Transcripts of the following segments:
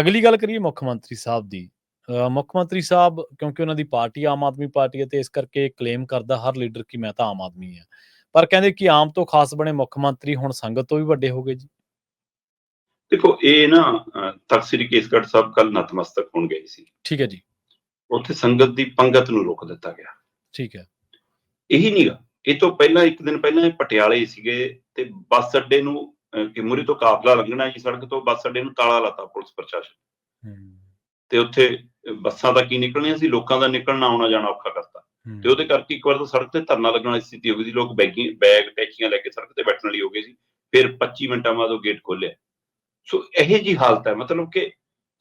ਅਗਲੀ ਗੱਲ ਕਰੀਏ ਮੁੱਖ ਮੰਤਰੀ ਸਾਹਿਬ ਦੀ ਮੁੱਖ ਮੰਤਰੀ ਸਾਹਿਬ ਕਿਉਂਕਿ ਉਹਨਾਂ ਦੀ ਪਾਰਟੀ ਆਮ ਆਦਮੀ ਪਾਰਟੀ ਹੈ ਤੇ ਇਸ ਕਰਕੇ ਕਲੇਮ ਕਰਦਾ ਹਰ ਲੀਡਰ ਕਿ ਮੈਂ ਤਾਂ ਆਮ ਆਦਮੀ ਹਾਂ। ਪਰ ਕਹਿੰਦੇ ਕਿ ਆਮ ਤੋਂ ਖਾਸ ਬਣੇ ਮੁੱਖ ਮੰਤਰੀ ਹੁਣ ਸੰਗਤ ਤੋਂ ਵੀ ਵੱਡੇ ਹੋ ਗਏ ਜੀ। ਦੇਖੋ ਇਹ ਨਾ ਤਖ਼ਤ ਸ੍ਰੀ ਕੇਸਗੜ੍ਹ ਸਾਹਿਬ ਕੱਲ ਨਤਮਸਤਕ ਹੋਣ ਗਏ ਸੀ ਠੀਕ ਹੈ ਜੀ। ਉੱਥੇ ਸੰਗਤ ਦੀ ਪੰਗਤ ਨੂੰ ਰੋਕ ਦਿੱਤਾ ਗਿਆ। ਠੀਕ ਹੈ। ਇਹੀ ਨਹੀਂਗਾ ਇਹ ਤੋਂ ਪਹਿਲਾਂ ਇੱਕ ਦਿਨ ਪਹਿਲਾਂ ਇਹ ਪਟਿਆਲੇ ਸੀਗੇ ਤੇ ਬੱਸ ਅੱਡੇ ਨੂੰ ਕਿ ਮੁਰੀ ਤੋਂ ਕਾਫਲਾ ਲੰਘਣਾ ਜੀ ਸੜਕ ਤੋਂ ਬੱਸ ਅੱਡੇ ਨੂੰ ਤਾਲਾ ਲਾਤਾ ਪੁਲਿਸ ਪ੍ਰਸ਼ਾਸਨ। ਤੇ ਉੱਥੇ ਬੱਸਾਂ ਤਾਂ ਕੀ ਨਿਕਲਣੀਆਂ ਸੀ ਲੋਕਾਂ ਦਾ ਨਿਕਲਣਾ ਆਉਣਾ ਜਾਣਾ ਔਖਾ ਕਰਤਾ। ਤੇ ਉਹਦੇ ਕਰਕੇ ਇੱਕ ਵਾਰ ਤਾਂ ਸੜਕ ਤੇ ਧਰਨਾ ਲੱਗਣ ਵਾਲੀ ਸਥਿਤੀ ਹੋ ਗਈ ਸੀ ਲੋਕ ਬੈਗੀ ਬੈਗ ਟੈਚੀਆਂ ਲੈ ਕੇ ਸੜਕ ਤੇ ਬੈਠਣ ਲਈ ਹੋ ਗਏ ਸੀ। ਫਿਰ 25 ਮਿੰਟਾਂ ਬਾਅਦ ਉਹ ਗੇਟ ਖੋਲ੍ਹਿਆ। ਸੋ ਇਹੋ ਜੀ ਹਾਲਤ ਹੈ ਮਤਲਬ ਕਿ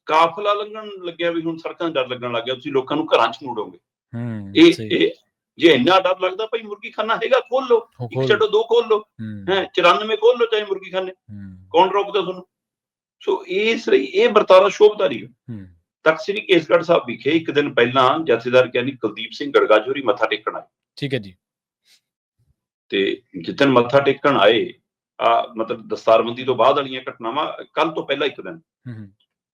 ਕਾਫਲਾ ਲੰਘਣ ਲੱਗਿਆ ਵੀ ਹੁਣ ਸੜਕਾਂ ਡਰ ਲੱਗਣ ਲੱਗ ਗਿਆ ਤੁਸੀਂ ਲੋਕਾਂ ਨੂੰ ਘਰਾਂ 'ਚ ਮੋੜੋਗੇ। ਹੂੰ ਇਹ। ਇਹ ਜੇ ਇੰਨਾ ਡਰ ਲੱਗਦਾ ਭਾਈ ਮੁਰਗੀ ਖਾਨਾ ਹੈਗਾ ਖੋਲ ਲਓ ਇੱਕ। ਛੱਡੋ ਦੋ ਖੋਲ ਲਓ ਹੂੰ, ਹੈ 94 ਖੋਲ ਲਓ ਚਾਹੇ ਮੁਰਗੀ ਖਾਨੇ। ਕੌਣ ਰੋਕਦਾ ਤੁਹਾਨੂੰ? ਸੋ ਇਸ ਲਈ ਇਹ ਵਰਤਾਰਾ ਸ਼ੋਭਦਾਰੀ ਹੈ। ਹੂੰ, ਤਖ਼ਤ ਸ੍ਰੀ ਕੇਸਗੜ੍ਹ ਸਾਹਿਬ ਵਿਖੇ ਇੱਕ ਦਿਨ ਪਹਿਲਾਂ ਜਥੇਦਾਰ ਗਿਆਨੀ ਕੁਲਦੀਪ ਸਿੰਘ ਗੜਗਾਜੋਰੀ ਮੱਥਾ ਟੇਕਣ ਆਏ। ਠੀਕ ਹੈ ਜੀ। ਤੇ ਜਿੱਦਣ ਮੱਥਾ ਟੇਕਣ ਆਏ ਆ ਮਤਲਬ ਦਸਤਾਰਬੰਦੀ ਤੋਂ ਬਾਅਦ ਵਾਲੀਆਂ ਘਟਨਾਵਾਂ ਕੱਲ ਤੋਂ ਪਹਿਲਾਂ ਇੱਕ ਦਿਨ।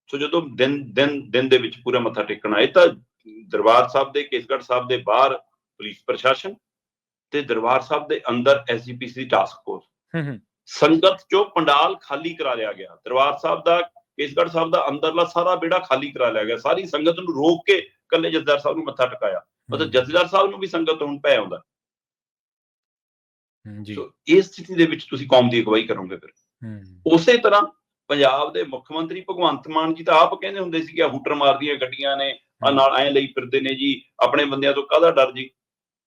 ਸੋ ਜਦੋਂ ਦਿਨ ਦਿਨ ਦਿਨ ਦੇ ਵਿੱਚ ਪੂਰਾ ਮੱਥਾ ਟੇਕਣ ਆਏ ਤਾਂ ਦਰਬਾਰ ਸਾਹਿਬ ਦੇ ਕੇਸਗੜ੍ਹ ਸਾਹਿਬ ਦੇ ਬਾਹਰ ਪੁਲਿਸ ਪ੍ਰਸ਼ਾਸਨ ਤੇ ਦਰਬਾਰ ਸਾਹਿਬ ਦੇ ਅੰਦਰ ਐਸਜੀਪੀਸੀ ਦੀ ਟਾਸਕ ਫੋਰਸ ਹੂੰ, ਹੂੰ, ਸੰਗਤ ਚੋਂ ਪੰਡਾਲ ਖਾਲੀ ਕਰਾ ਲਿਆ ਗਿਆ। ਦਰਬਾਰ ਸਾਹਿਬ ਦਾ ਕੇਸਗੜ੍ਹ ਸਾਹਿਬ ਦਾ ਅੰਦਰਲਾ ਸਾਰਾ ਬੇੜਾ ਖਾਲੀ ਕਰਾ ਲਿਆ ਗਿਆ। ਸਾਰੀ ਸੰਗਤ ਨੂੰ ਰੋਕ ਕੇ ਕੱਲੇ ਜਥੇਦਾਰ ਸਾਹਿਬ ਨੂੰ ਮੱਥਾ ਟਿਕਾਇਆ। ਮਤਲਬ ਜਥੇਦਾਰ ਸਾਹਿਬ ਨੂੰ ਵੀ ਸੰਗਤ ਹੁਣ ਭੈ ਆਉਂਦਾ। ਜੀ। ਸੋ ਇਸ ਸਥਿਤੀ ਦੇ ਵਿੱਚ ਤੁਸੀਂ ਕੌਮ ਦੀ ਅਗਵਾਈ ਕਰੋਗੇ ਫਿਰ। ਹੂੰ, ਉਸੇ ਤਰ੍ਹਾਂ ਪੰਜਾਬ ਦੇ ਮੁੱਖ ਮੰਤਰੀ ਭਗਵੰਤ ਮਾਨ ਜੀ ਤਾਂ ਆਪ ਕਹਿੰਦੇ ਹੁੰਦੇ ਸੀ ਕਿ ਹੂਟਰ ਮਾਰਦੀਆਂ ਗੱਡੀਆਂ ਨੇ ਆ ਨਾਲ ਐ ਲਈ ਫਿਰਦੇ ਨੇ ਜੀ ਆਪਣੇ ਬੰਦਿਆਂ ਤੋਂ ਕਾਹਦਾ ਡਰ ਜੀ?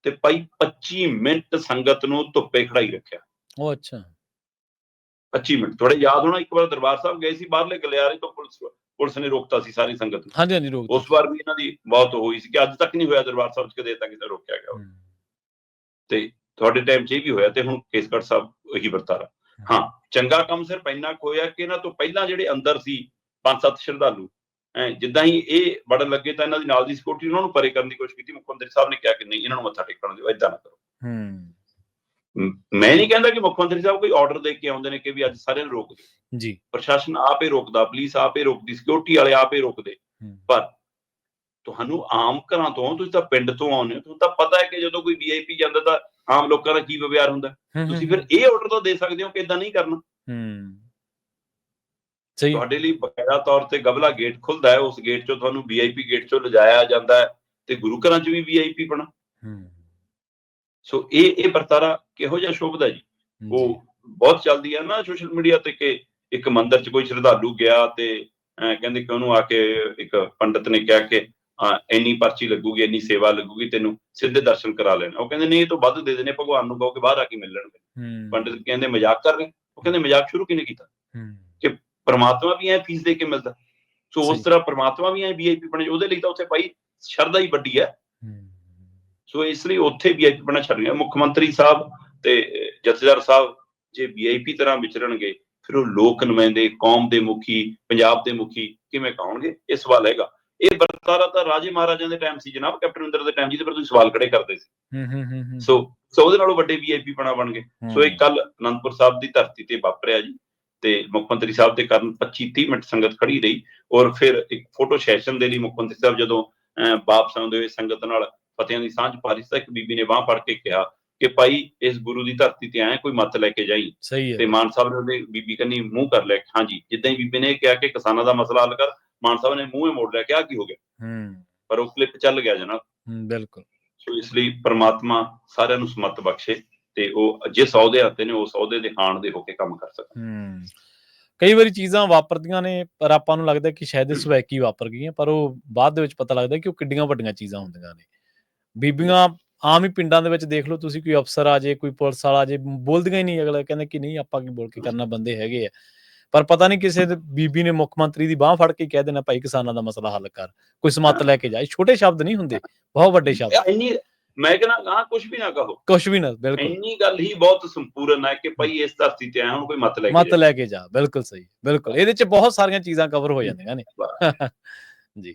ਤੇ ਭਾਈ 25 ਮਿੰਟ ਸੰਗਤ ਨੂੰ ਧੁੱਪੇ ਖੜਾਈ ਰੱਖਿਆ। ਉਹ ਅੱਛਾ। 25 ਮਿੰਟ। ਥੋੜੇ ਯਾਦ ਹੋਣਾ ਇੱਕ ਵਾਰ ਦਰਬਾਰ ਸਾਹਿਬ ਗਏ ਸੀ ਬਾਹਰਲੇ ਗਲਿਆਰੇ ਤੋਂ ਪੁਲਿਸ ਪੁਲਿਸ ਨੇ ਰੋਕਤਾ ਸੀ ਸਾਰੀ ਸੰਗਤ ਨੂੰ। ਹਾਂਜੀ ਹਾਂਜੀ ਰੋਕ ਉਸ ਵਾਰ ਵੀ ਇਹਨਾਂ ਦੀ ਬਹੁਤ ਹੋਈ ਸੀ ਕਿ ਅੱਜ ਤੱਕ ਨਹੀਂ ਹੋਇਆ ਦਰਬਾਰ ਸਾਹਿਬ 'ਚ ਕਦੇ ਤਾਂ ਕਿਤੇ ਰੋਕਿਆ ਗਿਆ ਤੇ ਤੁਹਾਡੇ ਟਾਈਮ 'ਚ ਇਹ ਵੀ ਹੋਇਆ ਤੇ ਹੁਣ ਕੇਸਗੜ੍ਹ ਸਾਹਿਬ ਉਹੀ ਵਰਤਾਰਾ ਹਾਂ ਚੰਗਾ ਕੰਮ ਸਿਰਫ ਇੰਨਾ ਕੁ ਹੋਇਆ ਕਿ ਇਹਨਾਂ ਤੋਂ ਪਹਿਲਾਂ ਜਿਹੜੇ ਅੰਦਰ ਸੀ ਪੰਜ ਸੱਤ ਸ਼ਰਧਾਲੂ ਜਿੱਦਾਂ ਹੀ ਇਹ ਵੜਨ ਲੱਗੇ ਤਾਂ ਇਹਨਾਂ ਦੀ ਨਾਲ ਦੀ ਸਿਕਿਉਰਿਟੀ ਉਹਨਾਂ ਨੂੰ ਪਰੇ ਕਰਨ ਦੀ ਕੋਸ਼ਿਸ਼ ਕੀਤੀ। ਮੁੱਖ ਮੰਤਰੀ ਸਾਹਿਬ ਨੇ ਕਿਹਾ ਕਿ ਨਹੀਂ ਇਹਨਾਂ ਨੂੰ ਮੱਥਾ ਟੇਕਣ ਦਿਓ ਏਦਾਂ ਨਾ ਕਰੋ। ਹੂੰ। ਮ- ਨਹੀਂ ਕਹਿੰਦਾ ਕਿ ਮੁੱਖ ਮੰਤਰੀ ਸਾਹਿਬ ਕੋਈ ਆਰਡਰ ਦੇ ਕੇ ਆਉਂਦੇ ਨੇ ਕਿ ਵੀ ਅੱਜ ਸਾਰਿਆਂ ਨੂੰ ਰੋਕ ਦਿਓ। ਜੀ। ਪ੍ਰਸ਼ਾਸਨ ਆਪੇ ਰੋਕਦਾ ਪੁਲਿਸ ਆਪੇ ਰੋਕਦੀ ਸਿਕਿਉਰਿਟੀ ਵਾਲੇ ਆਪੇ ਰੋਕਦੇ। ਹੂੰ, ਪਰ ਤੁਹਾਨੂੰ ਆਮ ਘਰਾਂ ਤੋਂ ਤੁਸੀਂ ਤਾਂ ਪਿੰਡ ਤੋਂ ਆਉਂਦੇ ਹੋ ਤੁਹਾਨੂੰ ਤਾਂ ਪਤਾ ਹੈ ਕਿ ਜਦੋਂ ਕੋਈ ਵੀਆਈਪੀ ਜਾਂਦਾ ਤਾਂ ਆਮ ਲੋਕਾਂ ਦਾ ਕੀ ਵਿਵਹਾਰ ਹੁੰਦਾ। ਹੂੰ, ਤੁਸੀਂ ਹੂੰ, ਫਿਰ ਇਹ ਆਰਡਰ ਤਾਂ ਦੇ ਸਕਦੇ ਹੋ ਕਿ ਇਦਾਂ ਨਹੀਂ ਕਰਨਾ। ਹੂੰ। ਤੁਹਾਡੇ ਲਈ ਬਕਾਇਦਾ ਤੌਰ ਤੇ ਗਬਲਾ ਗੇਟ ਖੁੱਲਦਾ ਹੈ ਉਸ ਗੇਟ ਚੋਂ ਤੁਹਾਨੂੰ ਵੀਆਈਪੀ ਗੇਟ ਚੋਂ ਲਿਜਾਇਆ ਜਾਂਦਾ ਹੈ ਤੇ ਗੁਰੂ ਘਰਾਂ 'ਚ ਵੀ ਵੀਆਈਪੀ ਬਣਾ। ਹੂੰ। ਸੋ ਇਹ ਇਹ ਵਰਤਾਰਾ ਕਿਹੋ ਜਿਹਾ ਸ਼ੋਭਦਾ ਜੀ? ਜੀ, ਉਹ ਬਹੁਤ ਚੱਲਦੀ ਹੈ ਨਾ ਸੋਸ਼ਲ ਮੀਡੀਆ ਤੇ ਕਿ ਇੱਕ ਮੰਦਿਰ 'ਚ ਕੋਈ ਸ਼ਰਧਾਲੂ ਗਿਆ ਤੇ ਕਹਿੰਦੇ ਕਿ ਉਹਨੂੰ ਆ ਕੇ ਇੱਕ ਪੰਡਤ ਨੇ ਕਿਹਾ ਕਿ ਇੰਨੀ ਪਰਚੀ ਲੱਗੂਗੀ ਇੰਨੀ ਸੇਵਾ ਲੱਗੂਗੀ ਤੈਨੂੰ ਸਿੱਧੇ ਦਰਸ਼ਨ ਕਰਾ ਲੈਣ। ਉਹ ਕਹਿੰਦੇ ਨਹੀਂ ਇਹ ਤੋਂ ਵੱਧ ਦੇ ਦੇਣੇ ਭਗਵਾਨ ਨੂੰ ਕਹੋ ਕਿ ਬਾਹਰ ਆ ਕੇ ਮਿਲ ਲੈਣਗੇ ਪੰਡਤ ਕਹਿੰਦੇ ਮਜ਼ਾਕ ਕਰ ਰਹੇ ਉਹ ਕਹਿੰਦੇ ਮਜ਼ਾਕ ਸ਼ੁਰੂ ਕਿਹਨੇ ਕੀਤਾ? ਹੂੰ। ਪਰਮਾਤਮਾ ਵੀ ਐ ਫੀਸ ਦੇ ਕੇ ਮਿਲਦਾ। ਸੋ ਉਸ। ਤਰ੍ਹਾਂ ਪਰਮਾਤਮਾ ਵੀ ਐ ਵੀਆਈਪੀ ਬਣੇ ਉਹਦੇ ਲਈ ਤਾਂ ਉੱਥੇ ਭਾਈ ਸ਼ਰਧਾ ਹੀ ਵੱਡੀ ਹੂੰ। ਸੋ ਇਸ ਲਈ ਉੱਥੇ ਵੀਆਈਪੀ ਬਣਾ ਛੱਡ ਗਿਆ ਮੁੱਖ ਮੰਤਰੀ ਸਾਹਿਬ ਤੇ ਜਥੇਦਾਰ ਸਾਹਿਬ ਜੇ ਵੀਆਈਪੀ ਤਰ੍ਹਾਂ ਵਿਚਰਨਗੇ ਫਿਰ ਉਹ ਲੋਕ ਨੁਮਾਇੰਦੇ ਕੌਮ ਦੇ ਮੁਖੀ ਪੰਜਾਬ ਦੇ ਮੁਖੀ ਕਿਵੇਂ ਕਹਾਉਣਗੇ? ਇਹ ਸਵਾਲ ਹੈਗਾ। ਇਹ ਵਰਤਾਰਾ ਤਾਂ ਰਾਜੇ ਮਹਾਰਾਜਾਂ ਦੇ ਟਾਈਮ ਸੀ ਜਨਾਬ ਕੈਪਟਨ ਅਮਰਿੰਦਰ ਦੇ ਟਾਈਮ ਜਿਹਦੇ ਪਰ ਤੁਸੀਂ ਸਵਾਲ ਖੜੇ ਕਰਦੇ ਸੀ। ਹੂੰ ਹੂੰ ਹੂੰ ਸੋ ਸੋ ਉਹਦੇ ਨਾਲੋਂ ਵੱਡੇ ਵੀਆਈਪੀ ਬਣਾ ਬਣ ਗਏ। ਸੋ ਇਹ ਕੱਲ ਅਨੰਦਪੁਰ ਸਾਹਿਬ ਦੀ ਧਰਤੀ ਤੇ ਵਾਪਰਿਆ ਜੀ। ਤੇ ਮੁੱਖ ਮੰਤਰੀ ਸਾਹਿਬ ਦੇ ਕਾਰਨ 25 30 ਮਿੰਟ ਸੰਗਤ ਖੜੀ ਰਹੀ ਔਰ ਫਿਰ ਇੱਕ ਫੋਟੋ ਸੈਸ਼ਨ ਦੇ ਲਈ ਮੁੱਖ ਮੰਤਰੀ ਸਾਹਿਬ ਜਦੋਂ ਵਾਪਸ ਆਉਂਦੇ ਹੋਏ ਸੰਗਤ ਨਾਲ ਫਤਿਆਂ ਦੀ ਸਾਂਝ ਪਾ ਰਹੀ ਸੀ ਤਾਂ ਇੱਕ ਬੀਬੀ ਨੇ ਬਾਹ ਫੜ ਕੇ ਕਿਹਾ ਕਿ ਭਾਈ ਇਸ ਗੁਰੂ ਦੀ ਧਰਤੀ ਤੇ ਆਏ ਕੋਈ ਮੱਤ ਲੈ ਕੇ ਜਾਈ। ਹੈ। ਤੇ ਮਾਨ ਸਾਹਿਬ ਨੇ ਉਹਦੇ ਬੀਬੀ ਕੰਨੀ ਮੂੰਹ ਕਰ ਲਿਆ ਹਾਂਜੀ ਜਿੱਦਾਂ ਹੀ ਬੀਬੀ ਨੇ ਕਿਹਾ ਕਿ ਕਿਸਾਨਾਂ ਦਾ ਮਸਲਾ ਹੱਲ ਕਰ ਮਾਨ ਸਾਹਿਬ ਨੇ ਮੂੰਹੇ ਮੋੜ ਲਿਆ ਕਿ ਆਹ ਕੀ ਹੋ ਗਿਆ। ਹੂੰ। ਪਰ ਉਹ ਕਲਿੱਪ ਚੱਲ ਗਿਆ ਜਨਾਬ। ਹੂੰ, ਬਿਲਕੁਲ। ਸੋ ਇਸ ਲਈ ਪ੍ਰਮਾਤਮਾ ਸਾਰਿਆਂ ਨੂੰ ਸਮਤ ਬਖਸ਼ੇ। ਤੇ ਉਹ ਜਿਸ ਅਹੁਦੇ ਆਤੇ ਨੇ ਉਸ ਅਹੁਦੇ ਦੇ ਹਾਣ ਦੇ ਹੋ ਕੇ ਕੰਮ ਕਰ ਸਕਣ। ਹੂੰ। ਕਈ ਵਾਰੀ ਚੀਜ਼ਾਂ ਵਾਪਰਦੀਆਂ ਨੇ ਪਰ ਆਪਾਂ ਨੂੰ ਲੱਗਦਾ ਕਿ ਸ਼ਾਇਦ ਇਹ ਸਵੈਕੀ ਵਾਪਰ ਗਈਆਂ ਪਰ ਉਹ ਬਾਅਦ ਦੇ ਵਿੱਚ ਪਤਾ ਲੱਗਦਾ ਕਿ ਉਹ ਕਿੱਡੀਆਂ ਵੱਡੀਆਂ ਚੀਜ਼ਾਂ ਹੁੰਦੀਆਂ ਨੇ। ਬੀਬੀਆਂ ਆਮ ਹੀ ਪਿੰਡਾਂ ਦੇ ਵਿੱਚ ਦੇਖ ਲਓ ਤੁਸੀਂ ਕੋਈ ਅਫਸਰ ਆ ਜੇ ਕੋਈ ਪੁਲਿਸ ਵਾਲਾ ਜੇ ਬੋਲਦੀਆਂ ਹੀ ਨਹੀਂ ਅਗਲਾ ਕਹਿੰਦਾ ਕਿ ਨਹੀਂ ਆਪਾਂ ਕੀ ਬੋਲ ਕੇ ਕਰਨਾ ਬੰਦੇ ਹੈਗੇ ਆ। ਪਰ ਪਤਾ ਨਹੀਂ ਕਿਸੇ ਬੀਬੀ ਨੇ ਮੁੱਖ ਮੰਤਰੀ ਦੀ ਬਾਹ ਫੜ ਕੇ ਕਹਿ ਦੇਣਾ ਭਾਈ ਕਿਸਾਨਾਂ ਦਾ ਮਸਲਾ ਹੱਲ ਕਰ ਕੋਈ ਸਮੱਤ ਲੈ ਕੇ ਜਾ ਛੋਟੇ ਸ਼ਬਦ ਨਹੀਂ ਹੁੰਦੇ ਬਹੁਤ ਵੱਡੇ ਸ਼ਬਦ। ਇੰਨੀ ਮੈਂ ਕਹਿੰਦਾ ਹਾਂ ਕੁਝ ਵੀ ਨਾ ਕਹੋ। ਕੁਝ ਵੀ ਨਾ ਬਿਲਕੁਲ। ਇੰਨੀ ਗੱਲ ਹੀ ਬਹੁਤ ਸੰਪੂਰਨ ਹੈ ਕਿ ਭਾਈ ਇਸ ਧਰਤੀ ਤੇ ਆਇਆ ਹੁਣ ਕੋਈ ਮਤ ਲੈ ਕੇ ਮਤ। ਲੈ ਕੇ ਜਾ ਬਿਲਕੁਲ ਸਹੀ ਬਿਲਕੁਲ। ਇਹਦੇ ਚ ਬਹੁਤ ਸਾਰੀਆਂ ਚੀਜ਼ਾਂ ਕਵਰ ਹੋ ਜਾਂਦੀਆਂ ਨੇ। ਜੀ।